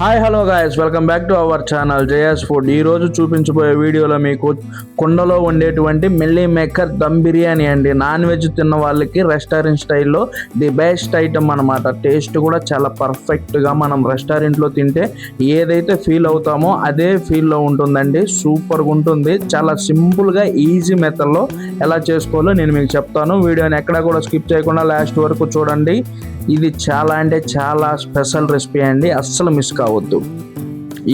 Hi hello guys welcome back to our channel Jaya's food ఈ రోజు చూపించబోయే వీడియోలో మీకు కుండలో ఉండేటువంటి మిల్లీ మేకర్ దమ్ బిర్యానీ అండి. నాన్ వెజ్ తిన్న వాళ్ళకి రెస్టారెంట్ స్టైల్లో ది బెస్ట్ ఐటమ్ అనమాట టేస్ట్ కూడా చాలా పర్ఫెక్ట్గా మనం రెస్టారెంట్లో తింటే ఏదైతే ఫీల్ అవుతామో అదే ఫీల్లో ఉంటుందండి. సూపర్గా ఉంటుంది. చాలా సింపుల్గా ఈజీ మెథడ్లో ఎలా చేసుకోవాలో నేను మీకు చెప్తాను. వీడియోని ఎక్కడా కూడా స్కిప్ చేయకుండా లాస్ట్ వరకు చూడండి. ఇది చాలా అంటే చాలా స్పెషల్ రెసిపీ అండి అస్సలు మిస్ కావద్దు.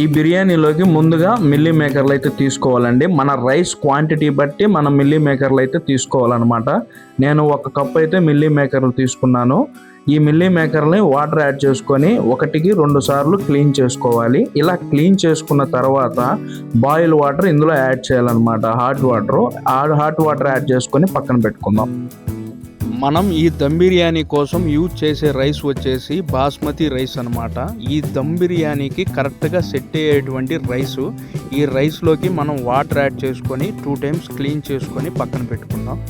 ఈ బిర్యానీలోకి ముందుగా మిల్లీ మేకర్లు అయితే తీసుకోవాలండి. మన రైస్ క్వాంటిటీ బట్టి మన మిల్లీ మేకర్లు అయితే తీసుకోవాలన్నమాట. నేను ఒక కప్ అయితే మిల్లీ మేకర్లు తీసుకున్నాను. ఈ మిల్లీ మేకర్ని వాటర్ యాడ్ చేసుకొని ఒకటికి రెండు సార్లు క్లీన్ చేసుకోవాలి. ఇలా క్లీన్ చేసుకున్న తర్వాత బాయిల్ వాటర్ ఇందులో యాడ్ చేయాలన్నమాట. Hot water. Hot water add చేసుకొని పక్కన పెట్టుకుందాం. మనం ఈ దమ్ బిర్యానీ కోసం యూజ్ చేసే రైస్ వచ్చేసి బాస్మతి రైస్ అన్నమాట. ఈ దమ్ బిర్యానీకి కరెక్ట్గా సెట్ అయ్యేటువంటి రైస్. ఈ రైస్లోకి మనం వాటర్ యాడ్ చేసుకొని టూ టైమ్స్ క్లీన్ చేసుకొని పక్కన పెట్టుకుందాం.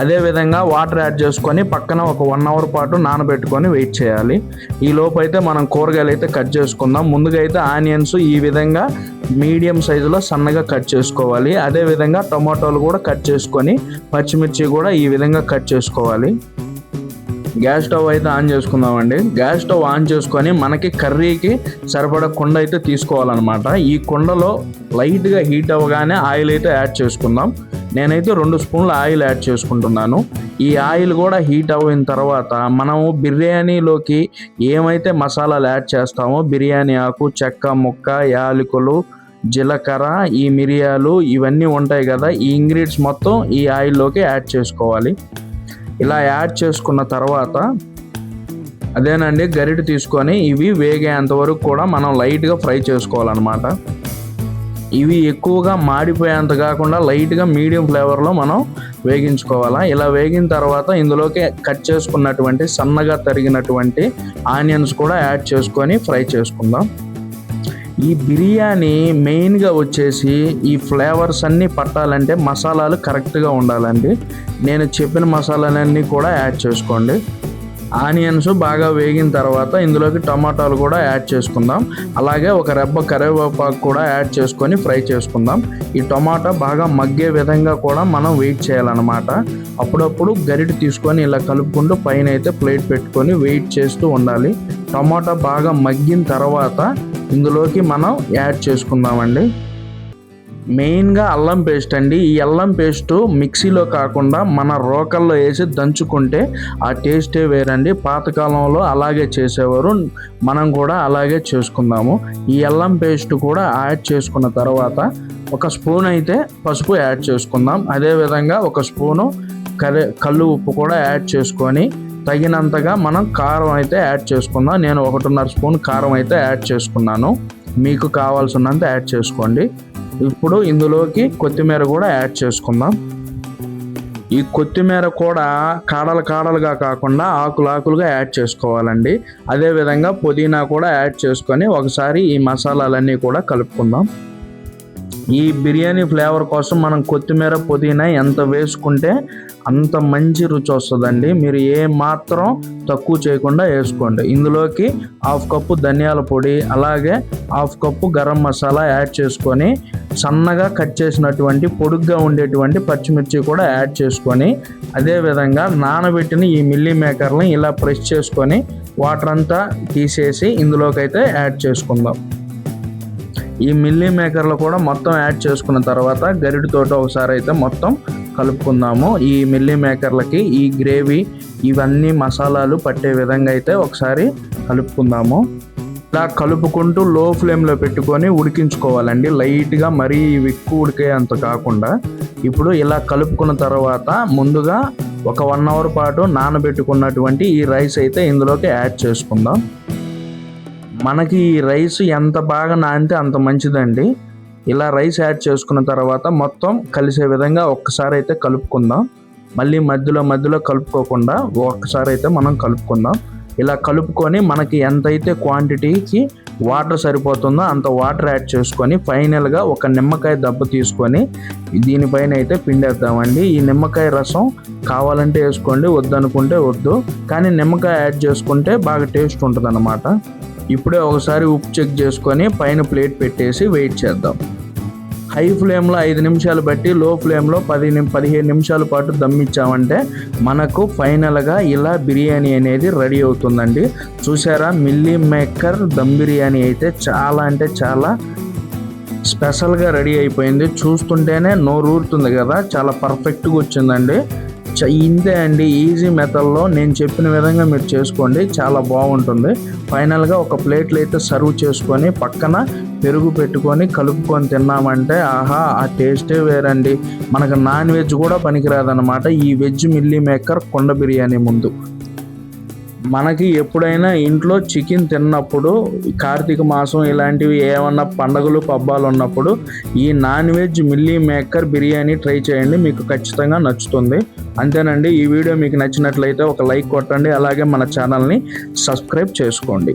అదే విధంగా వాటర్ యాడ్ చేసుకొని పక్కన ఒక వన్ అవర్ పాటు నానబెట్టుకొని వెయిట్ చేయాలి. ఈ లోపు అయితే మనం కూరగాయలు అయితే కట్ చేసుకుందాం. ముందుగా అయితే ఆనియన్స్ ఈ విధంగా మీడియం సైజులో సన్నగా కట్ చేసుకోవాలి. అదే విధంగా టమాటోలు కూడా కట్ చేసుకొని పచ్చిమిర్చి కూడా ఈ విధంగా కట్ చేసుకోవాలి. గ్యాస్ స్టవ్ అయితే ఆన్ చేసుకుందామండి. గ్యాస్ స్టవ్ ఆన్ చేసుకొని మనకి కర్రీకి సరిపడ కుండ అయితే తీసుకోవాలన్నమాట. ఈ కుండలో లైట్గా హీట్ అవ్వగానే ఆయిల్ అయితే యాడ్ చేసుకుందాం. నేనైతే రెండు స్పూన్ల ఆయిల్ యాడ్ చేసుకుంటున్నాను. ఈ ఆయిల్ కూడా హీట్ అయిన తర్వాత మనము బిర్యానీలోకి ఏమైతే మసాలాలు యాడ్ చేస్తామో బిర్యానీ ఆకు చెక్క ముక్క యాలకులు జీలకర్ర ఈ మిరియాలు ఇవన్నీ ఉంటాయి కదా ఈ ఇంగ్రీడియంట్స్ మొత్తం ఈ ఆయిల్లోకి యాడ్ చేసుకోవాలి. ఇలా యాడ్ చేసుకున్న తర్వాత అదేనండి గరిటె తీసుకొని ఇవి వేగేంత వరకు కూడా మనం లైట్గా ఫ్రై చేసుకోవాలన్నమాట. ఇవి ఎక్కువగా మాడిపోయేంత కాకుండా లైట్గా మీడియం ఫ్లేవర్లో మనం వేగించుకోవాలా. ఇలా వేగిన తర్వాత ఇందులోకి కట్ చేసుకున్నటువంటి సన్నగా తరిగినటువంటి ఆనియన్స్ కూడా యాడ్ చేసుకొని ఫ్రై చేసుకుందాం. ఈ బిర్యానీ మెయిన్గా వచ్చేసి ఈ ఫ్లేవర్స్ అన్నీ పట్టాలంటే మసాలాలు కరెక్ట్గా ఉండాలండి. నేను చెప్పిన మసాలాలన్నీ కూడా యాడ్ చేసుకోండి. ఆనియన్స్ బాగా వేగిన తర్వాత ఇందులోకి టమాటాలు కూడా యాడ్ చేసుకుందాం. అలాగే ఒక రెబ్బ కరివేపాకు కూడా యాడ్ చేసుకొని ఫ్రై చేసుకుందాం. ఈ టమాటా బాగా మగ్గే విధంగా కూడా మనం వెయిట్ చేయాలన్నమాట. అప్పుడప్పుడు గరిట తీసుకొని ఇలా కలుపుకుంటూ పైన అయితే ప్లేట్ పెట్టుకొని వెయిట్ చేస్తూ ఉండాలి. టమాటా బాగా మగ్గిన తర్వాత ఇందులోకి మనం యాడ్ చేసుకుందామండి. మెయిన్గా అల్లం పేస్ట్ అండి. ఈ అల్లం పేస్ట్ మిక్సీలో కాకుండా మన రోకల్లో వేసి దంచుకుంటే ఆ టేస్టే వేరండి. పాతకాలంలో అలాగే చేసేవారు. మనం కూడా అలాగే చేసుకుందాము. ఈ అల్లం పేస్ట్ కూడా యాడ్ చేసుకున్న తర్వాత ఒక స్పూన్ అయితే పసుపు యాడ్ చేసుకుందాం. అదేవిధంగా ఒక స్పూను కరే కళ్ళు ఉప్పు కూడా యాడ్ చేసుకొని తగినంతగా మనం కారం అయితే యాడ్ చేసుకుందాం. నేను ఒకటిన్నర స్పూన్ కారం అయితే యాడ్ చేసుకున్నాను. మీకు కావాల్సినంత యాడ్ చేసుకోండి. ఇప్పుడు ఇందులోకి కొత్తిమీర కూడా యాడ్ చేసుకుందాం. ఈ కొత్తిమీర కూడా కాడలు కాడలుగా కాకుండా ఆకులు ఆకులుగా యాడ్ చేసుకోవాలండి. అదేవిధంగా పుదీనా కూడా యాడ్ చేసుకొని ఒకసారి ఈ మసాలాలన్నీ కూడా కలుపుకుందాం. ఈ బిర్యానీ ఫ్లేవర్ కోసం మనం కొత్తిమీర పుదీనా ఎంత వేసుకుంటే అంత మంచి రుచి వస్తుందండి. మీరు ఏ మాత్రం తక్కువ చేయకుండా వేసుకోండి. ఇందులోకి హాఫ్ కప్పు ధనియాల పొడి అలాగే half cup garam masala add చేసుకొని సన్నగా కట్ చేసినటువంటి పొడుగ్గా ఉండేటువంటి పచ్చిమిర్చి కూడా యాడ్ చేసుకొని అదేవిధంగా నానబెట్టిన ఈ మిల్లీ మేకర్ని ఇలా ప్రెస్ చేసుకొని వాటర్ అంతా తీసేసి ఇందులోకి అయితే యాడ్ చేసుకుందాం. ఈ మిల్లీ మేకర్లు కూడా మొత్తం యాడ్ చేసుకున్న తర్వాత గరిటితోటి ఒకసారి అయితే మొత్తం కలుపుకుందాము. ఈ మిల్లీ మేకర్లకి ఈ గ్రేవీ ఇవన్నీ మసాలాలు పట్టే విధంగా అయితే ఒకసారి కలుపుకుందాము. ఇలా కలుపుకుంటూ లో ఫ్లేమ్లో పెట్టుకొని ఉడికించుకోవాలండి. లైట్గా మరీ ఇవి ఎక్కువ ఉడికే అంత కాకుండా. ఇప్పుడు ఇలా కలుపుకున్న తర్వాత ముందుగా ఒక వన్ అవర్ పాటు నానబెట్టుకున్నటువంటి ఈ రైస్ అయితే ఇందులోకి యాడ్ చేసుకుందాం. మనకి ఈ రైస్ ఎంత బాగా నానితే అంత మంచిదండి. ఇలా రైస్ యాడ్ చేసుకున్న తర్వాత మొత్తం కలిసే విధంగా ఒక్కసారి అయితే కలుపుకుందాం. మళ్ళీ మధ్యలో మధ్యలో కలుపుకోకుండా ఒక్కసారి అయితే మనం కలుపుకుందాం. ఇలా కలుపుకొని మనకి ఎంతైతే క్వాంటిటీకి వాటర్ సరిపోతుందో అంత వాటర్ యాడ్ చేసుకొని ఫైనల్గా ఒక నిమ్మకాయ దెబ్బ తీసుకొని దీనిపైన అయితే పిండేద్దామండి. ఈ నిమ్మకాయ రసం కావాలంటే వేసుకోండి వద్దనుకుంటే వద్దు. కానీ నిమ్మకాయ యాడ్ చేసుకుంటే బాగా టేస్ట్ ఉంటుంది ఇప్పుడే ఒకసారి ఉప్పు చెక్ చేసుకొని పైన ప్లేట్ పెట్టేసి వెయిట్ చేద్దాం. హై ఫ్లేమ్లో ఐదు నిమిషాలు బట్టి లో ఫ్లేమ్లో పది పదిహేను నిమిషాల పాటు దమ్మిచ్చామంటే మనకు ఫైనల్గా ఇలా బిర్యానీ అనేది రెడీ అవుతుందండి. చూసారా మిల్లీ మేకర్ దమ్ బిర్యానీ అయితే చాలా అంటే చాలా స్పెషల్గా రెడీ అయిపోయింది. చూస్తుంటేనే నోరు ఊరుతుంది కదా చాలా పర్ఫెక్ట్గా వచ్చిందండి. ఇంతే అండి ఈజీ మెథడ్లో నేను చెప్పిన విధంగా మీరు చేసుకోండి. చాలా బాగుంటుంది. ఫైనల్గా ఒక ప్లేట్లో అయితే సర్వ్ చేసుకొని పక్కన పెరుగు పెట్టుకొని కలుపుకొని తిన్నామంటే ఆహా ఆ టేస్టే వేరండి. మనకు నాన్ వెజ్ కూడా పనికిరాదన్నమాట. ఈ వెజ్ మిల్లీ మేకర్ కొండ బిర్యానీ ముందు. మనకి ఎప్పుడైనా ఇంట్లో చికెన్ తిన్నప్పుడు కార్తీక మాసం ఇలాంటివి ఏమన్నా పండగలు పబ్బాలు ఉన్నప్పుడు ఈ non veg meal maker biryani try చేయండి. మీకు ఖచ్చితంగా నచ్చుతుంది. అంతేనండి ఈ వీడియో మీకు నచ్చినట్లయితే ఒక లైక్ కొట్టండి. అలాగే మన ఛానల్ని సబ్స్క్రైబ్ చేసుకోండి.